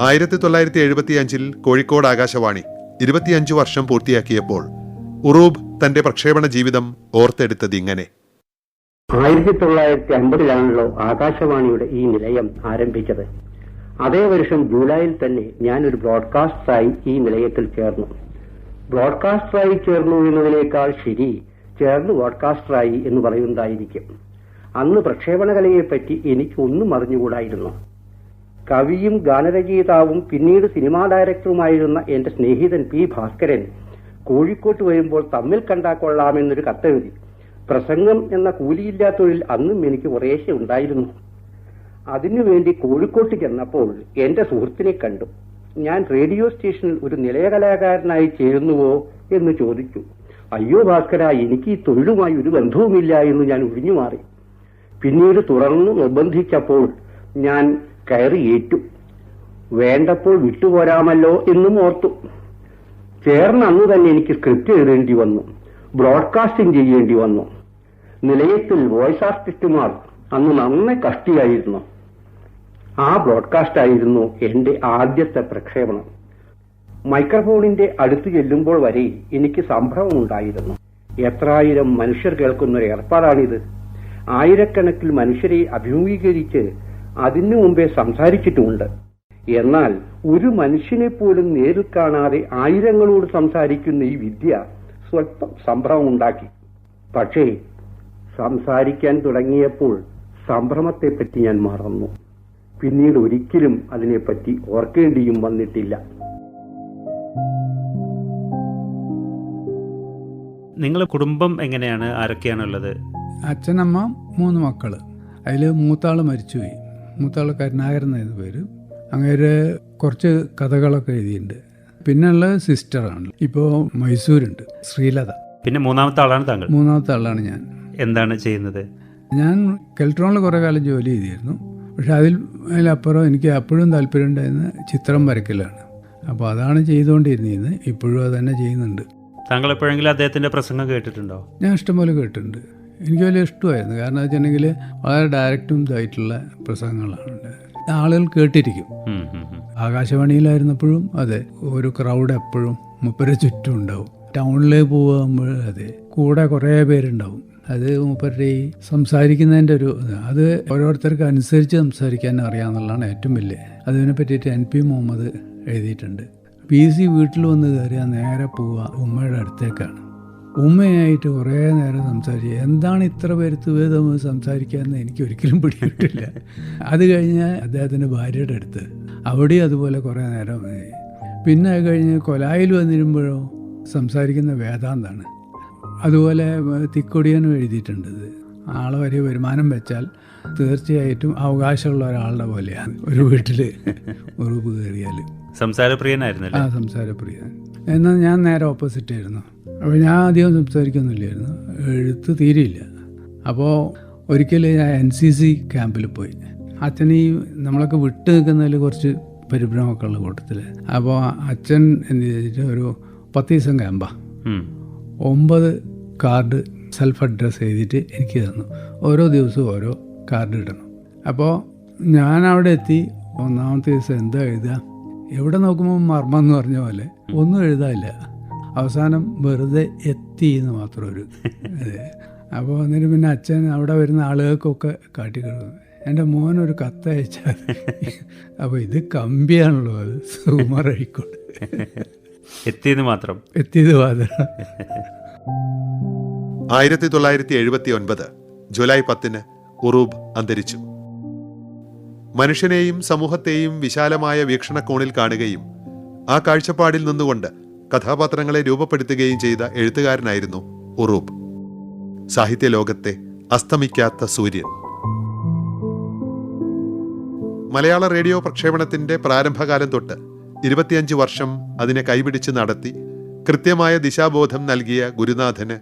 ആയിരത്തി തൊള്ളായിരത്തി എഴുപത്തി അഞ്ചിൽ കോഴിക്കോട് ആകാശവാണി ഇരുപത്തിയഞ്ചു വർഷം പൂർത്തിയാക്കിയപ്പോൾ ഉറൂബ് തന്റെ പ്രക്ഷേപണ ജീവിതം ഓർത്തെടുത്തത് ഇങ്ങനെ. ആയിരത്തി തൊള്ളായിരത്തി അമ്പതിലാണല്ലോ ആകാശവാണിയുടെ ഈ നിലയം ആരംഭിച്ചത്. അതേ വർഷം ജൂലൈയിൽ തന്നെ ഞാൻ ഒരു ബ്രോഡ്കാസ്റ്ററായി ഈ നിലയത്തിൽ ചേർന്നു. ബ്രോഡ്കാസ്റ്ററായി ചേർന്നു എന്നതിനേക്കാൾ ശരി ചേർന്ന് ബ്രോഡ്കാസ്റ്ററായി എന്ന് പറയുന്നതായിരിക്കും. അന്ന് പ്രക്ഷേപണകലയെപ്പറ്റി എനിക്ക് ഒന്നും അറിഞ്ഞുകൂടായിരുന്നു. കവിയും ഗാനരചയിതാവും പിന്നീട് സിനിമാ ഡയറക്ടറുമായിരുന്ന എന്റെ സ്നേഹിതൻ പി ഭാസ്കരൻ കോഴിക്കോട്ട് വരുമ്പോൾ തമ്മിൽ കണ്ടാ കൊള്ളാമെന്നൊരു കത്തെഴുതി. പ്രസംഗം എന്ന കൂലിയില്ലാത്തൊഴിൽ അന്നും എനിക്ക് കുറേശ്ശെ ഉണ്ടായിരുന്നു. അതിനുവേണ്ടി കോഴിക്കോട്ട് ചെന്നപ്പോൾ എന്റെ സുഹൃത്തിനെ കണ്ടു. ഞാൻ റേഡിയോ സ്റ്റേഷനിൽ ഒരു നിലയ കലാകാരനായി ചേരുന്നുവോ എന്ന് ചോദിച്ചു. അയ്യോ ഭാസ്കര എനിക്ക് ഈ തൊഴിലുമായി ഒരു ബന്ധവുമില്ല എന്ന് ഞാൻ ഒഴിഞ്ഞു മാറി പിന്നീട് തുറന്നു നിർബന്ധിച്ചപ്പോൾ ഞാൻ കയറി ഏറ്റു. വേണ്ടപ്പോൾ വിട്ടുപോരാമല്ലോ എന്നും ഓർത്തു. ചേർന്ന് അന്ന് തന്നെ എനിക്ക് സ്ക്രിപ്റ്റ് എഴുതേണ്ടി വന്നു. ബ്രോഡ്കാസ്റ്റിംഗ് ചെയ്യേണ്ടി വന്നു. നിലയത്തിൽ വോയിസ് ആർട്ടിസ്റ്റുമാർ അന്ന് നന്നേ കഷ്ടിയായിരുന്നു. ആ ബ്രോഡ്കാസ്റ്റ് ആയിരുന്നു എന്റെ ആദ്യത്തെ പ്രക്ഷേപണം. മൈക്രോഫോണിന്റെ അടുത്ത് ചെല്ലുമ്പോൾ വരെ എനിക്ക് സംഭവമുണ്ടായിരുന്നു എത്രായിരം മനുഷ്യർ കേൾക്കുന്ന ഏർപ്പാടാണിത്. ആയിരക്കണക്കിൽ മനുഷ്യരെ അഭിമുഖീകരിച്ച് അതിനു മുമ്പേ സംസാരിച്ചിട്ടുമുണ്ട്. എന്നാൽ ഒരു മനുഷ്യനെ പോലും നേരിൽ കാണാതെ ആയിരങ്ങളോട് സംസാരിക്കുന്ന ഈ വിദ്യ സ്വല്പം സംഭ്രമമുണ്ടാക്കി പക്ഷേ സംസാരിക്കാൻ തുടങ്ങിയപ്പോൾ സംഭ്രമത്തെപ്പറ്റി ഞാൻ മറന്നു. പിന്നീട് ഒരിക്കലും അതിനെപ്പറ്റി ഓർക്കേണ്ടിയും വന്നിട്ടില്ല. നിങ്ങളുടെ കുടുംബം എങ്ങനെയാണ്? ആരൊക്കെയാണുള്ളത്? അച്ഛനമ്മ മൂന്ന് മക്കൾ. അതിൽ മൂത്താൾ മരിച്ചുപോയി. മൂത്താൾ കരുണാകരൻ എന്നായിരുന്നു പേര്. അങ്ങനെ കുറച്ച് കഥകളൊക്കെ എഴുതിയിട്ടുണ്ട്. പിന്നെയുള്ള സിസ്റ്ററാണ്. ഇപ്പോൾ മൈസൂരുണ്ട് ശ്രീലത. പിന്നെ മൂന്നാമത്തെ ആളാണ് താങ്കൾ. മൂന്നാമത്തെ ആളാണ് ഞാൻ. എന്താണ് ചെയ്യുന്നത്? ഞാൻ കെൽട്രോണിൽ കുറേ കാലം ജോലി ചെയ്തിരുന്നു. പക്ഷെ അതിൽ അതിലപ്പുറം എനിക്ക് അപ്പോഴും താല്പര്യം ഉണ്ടായിരുന്ന ചിത്രം വരയ്ക്കലാണ്. അപ്പോൾ അതാണ് ചെയ്തുകൊണ്ടിരുന്നത്. ഇപ്പോഴും അത് തന്നെ ചെയ്യുന്നുണ്ട്. താങ്കൾ എപ്പോഴെങ്കിലും അദ്ദേഹത്തിന്റെ പ്രസംഗം കേട്ടിട്ടുണ്ടോ? ഞാൻ ഇഷ്ടംപോലെ കേട്ടിട്ടുണ്ട്. എനിക്ക് വലിയ ഇഷ്ടമായിരുന്നു. കാരണം വെച്ചിട്ടുണ്ടെങ്കിൽ വളരെ ഡയറക്റ്റും ഇതായിട്ടുള്ള പ്രസംഗങ്ങളാണ് ആളുകൾ കേട്ടിരിക്കും. ആകാശവാണിയിലായിരുന്നപ്പോഴും അതെ ഒരു ക്രൗഡ് എപ്പോഴും മുപ്പര ചുറ്റും ഉണ്ടാവും. ടൗണിലേക്ക് പോകുമ്പോൾ അതെ കൂടെ കുറേ പേരുണ്ടാവും. അത് മൂപ്പരുടെ ഈ സംസാരിക്കുന്നതിന്റെ ഒരു അത് ഓരോരുത്തർക്ക് അനുസരിച്ച് സംസാരിക്കാൻ അറിയാമെന്നുള്ളതാണ് ഏറ്റവും വലിയ. അതിനെ പറ്റിയിട്ട് എൻ പി മുഹമ്മദ് എഴുതിയിട്ടുണ്ട്. പി സി വീട്ടിൽ വന്ന് കയറിയാൽ നേരെ പോവുക ഉമ്മയുടെ അടുത്തേക്കാണ്. ഉമ്മയായിട്ട് കുറേ നേരം സംസാരിച്ചു എന്താണ് ഇത്ര പേരുത്ത് വേദം സംസാരിക്കാമെന്ന് എനിക്ക് ഒരിക്കലും പിടിയിട്ടില്ല അത് കഴിഞ്ഞ് അദ്ദേഹത്തിന്റെ ഭാര്യയുടെ അടുത്ത് അവിടെയും അതുപോലെ കുറേ നേരം. പിന്നെ അത് കഴിഞ്ഞ് കൊലായിൽ വന്നിരുമ്പോഴോ സംസാരിക്കുന്ന വേദാന്താണ്. അതുപോലെ തിക്കൊടിയനും എഴുതിയിട്ടുണ്ട് ഇത്. ആളെ വരെ വരുമാനം വെച്ചാൽ തീർച്ചയായിട്ടും അവകാശമുള്ള ഒരാളുടെ പോലെയാണ് ഒരു വീട്ടിൽ ഉറുപ്പ് കയറിയാൽ സംസാരപ്രിയനായിരുന്നു ആ സംസാരപ്രിയ എന്നാൽ ഞാൻ നേരെ ഓപ്പോസിറ്റ് ആയിരുന്നു. അപ്പോൾ ഞാൻ അധികം സംസാരിക്കൊന്നുമില്ലായിരുന്നു എഴുത്ത് തീരെയില്ല. അപ്പോൾ ഒരിക്കൽ ഞാൻ എൻ സി സി ക്യാമ്പിൽ പോയി. അച്ഛൻ ഈ നമ്മളൊക്കെ വിട്ട് നിൽക്കുന്നതിൽ കുറച്ച് പരിഭ്രമമൊക്കെ ഉള്ള കൂട്ടത്തിൽ. അപ്പോൾ അച്ഛൻ എന്ത് ചെയ്തിട്ട് ഒരു പത്ത് ദിവസം ക്യാമ്പാണ് ഉം. ഒമ്പത് കാർഡ് സെൽഫ് അഡ്രസ്സ് എഴുതിയിട്ട് എനിക്ക് തന്നു. ഓരോ ദിവസവും ഓരോ കാർഡ് ഇടണം അപ്പോൾ ഞാൻ അവിടെ എത്തി. ഒന്നാമത്തെ ദിവസം എന്താ എഴുതുക? എവിടെ നോക്കുമ്പോൾ മർമ്മം എന്ന് പറഞ്ഞ പോലെ ഒന്നും എഴുതാനില്ല. അവസാനം വെറുതെ എത്തി എന്ന് മാത്രം ഒരു അതെ അപ്പോൾ എന്നിട്ട് പിന്നെ അച്ഛൻ അവിടെ വരുന്ന ആളുകൾക്കൊക്കെ കാട്ടിക്കിടന്നു എന്റെ മോനൊരു കത്ത് അയച്ചാൽ അപ്പോൾ ഇത് കമ്പിയാണല്ലോ അത്. സുമാർ അഴിക്കോട് എത്തിയത് മാത്രം. എത്തിയത് മാത്രം. ആയിരത്തി തൊള്ളായിരത്തി എഴുപത്തി ഒൻപത് ജൂലൈ പത്തിന് ഉറൂബ് അന്തരിച്ചു. മനുഷ്യനെയും സമൂഹത്തെയും വിശാലമായ വീക്ഷണകോണിൽ കാണുകയും ആ കാഴ്ചപ്പാടിൽ നിന്നുകൊണ്ട് കഥാപാത്രങ്ങളെ രൂപപ്പെടുത്തുകയും ചെയ്ത എഴുത്തുകാരനായിരുന്നു ഉറൂബ്. സാഹിത്യ ലോകത്തെ അസ്തമിക്കാത്ത സൂര്യൻ. മലയാള റേഡിയോ പ്രക്ഷേപണത്തിന്റെ പ്രാരംഭകാലം തൊട്ട് ഇരുപത്തിയഞ്ച് വർഷം അതിനെ കൈപിടിച്ച് നടത്തി കൃത്യമായ ദിശാബോധം നൽകിയ ഗുരുനാഥന്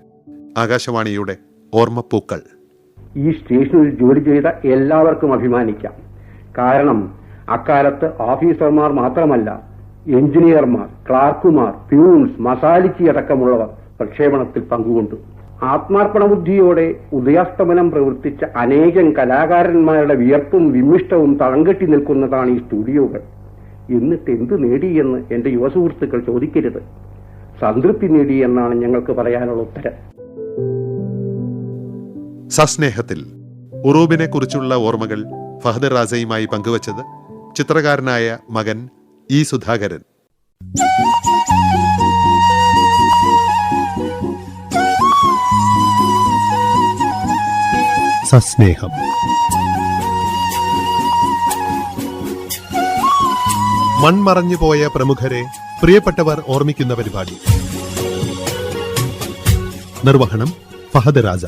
ആകാശവാണിയുടെ ഓർമ്മപ്പൂക്കൾ. ഈ സ്റ്റേഷനിൽ ജോലി ചെയ്ത എല്ലാവർക്കും അഭിമാനിക്കാം. കാരണം അക്കാലത്ത് ഓഫീസർമാർ മാത്രമല്ല എഞ്ചിനീയർമാർ ക്ലാർക്കുമാർ പ്യൂൺസ് മസാലിച്ചി അടക്കമുള്ളവർ പ്രക്ഷേപണത്തിൽ പങ്കുകൊണ്ടു. ആത്മാർപ്പണ ബുദ്ധിയോടെ ഉദയാസ്തമനം പ്രവർത്തിച്ച അനേകം കലാകാരന്മാരുടെ വിയർപ്പും വിമ്മിഷ്ടവും തളങ്കെട്ടി നിൽക്കുന്നതാണ് ഈ സ്റ്റുഡിയോകൾ. എന്നിട്ട് എന്ത് നേടിയെന്ന് എന്റെ യുവസുഹൃത്തുക്കൾ ചോദിക്കരുത്. സംതൃപ്തി നേടി എന്നാണ് ഞങ്ങൾക്ക് പറയാനുള്ള ഉത്തരം. സസ്നേഹത്തിൽ ഉറൂബിനെ കുറിച്ചുള്ള ഓർമ്മകൾ ഫഹദ് റാസയുമായി പങ്കുവച്ചത് ചിത്രകാരനായ മകൻ ഇ സുധാകരൻ. സസ്നേഹം. മൺമറഞ്ഞു പോയ പ്രമുഖരെ പ്രിയപ്പെട്ടവർ ഓർമ്മിക്കുന്ന പരിപാടി. നിർവഹണം ഫഹദ് രാജ